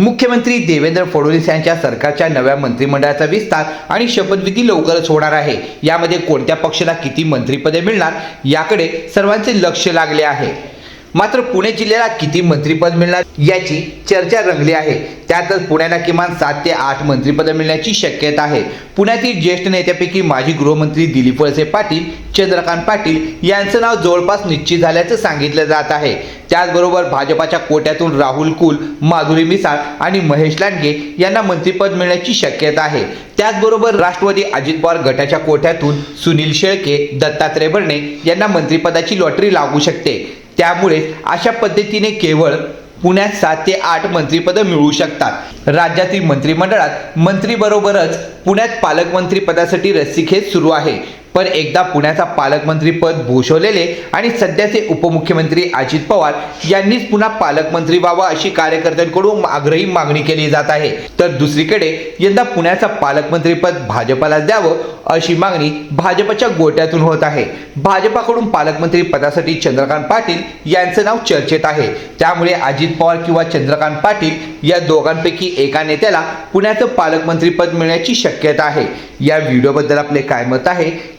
मुख्यमंत्री देवेंद्र फडणवीस यांच्या सरकारच्या नव्या मंत्रिमंडळाचा विस्तार आणि शपथविधी लवकरच होणार आहे. यामध्ये कोणत्या पक्षाला किती मंत्रिपदे मिळणार याकडे सर्वांचे लक्ष लागले आहे. मात्र पुणे जिल्ह्याला किती मंत्रिपद मिळणार याची चर्चा रंगली आहे. त्यातच पुण्याला किमान सात ते आठ मंत्रिपदं मिळण्याची शक्यता आहे. पुण्यातील ज्येष्ठ नेत्यापैकी माजी गृहमंत्री दिलीप वळसे पाटील चंद्रकांत पाटील यांचं नाव जवळपास निश्चित झाल्याचं सांगितलं जात आहे. त्याचबरोबर भाजपाच्या कोट्यातून राहुल कुल माधुरी मिसाळ आणि महेश लांडगे यांना मंत्रिपद मिळण्याची शक्यता आहे. त्याचबरोबर राष्ट्रवादी अजित पवार गटाच्या कोट्यातून सुनील शेळके दत्तात्रय भरणे यांना मंत्रिपदाची लॉटरी लागू शकते. त्यामुळे अशा पद्धतीने केवळ पुण्यात सात ते आठ मंत्रिपदं मिळू शकतात. राज्यातील मंत्रिमंडळात मंत्रीबरोबरच पुण्यात पालकमंत्री पदासाठी रस्सीखेच सुरू आहे. पण एकदा पुण्याचा पालकमंत्री पद भूषवलेले आणि सध्याचे उपमुख्यमंत्री अजित पवार यांनीच पुन्हा पालकमंत्री व्हावा अशी कार्यकर्त्यांकडून आग्रही मागणी केली जात आहे. तर दुसरीकडे यंदा पुण्याचा पालकमंत्रीपद भाजपला द्यावं अशी मागणी भाजपच्या गोट्यातून होत आहे. भाजपाकडून पालकमंत्री पदासाठी चंद्रकांत पाटील यांचं नाव चर्चेत आहे. त्यामुळे अजित पवार किंवा चंद्रकांत पाटील या दोघांपैकी एका नेत्याला पुण्याचं पालकमंत्रीपद मिळण्याची शक्यता आहे. या व्हिडिओबद्दल आपले काय मत आहे?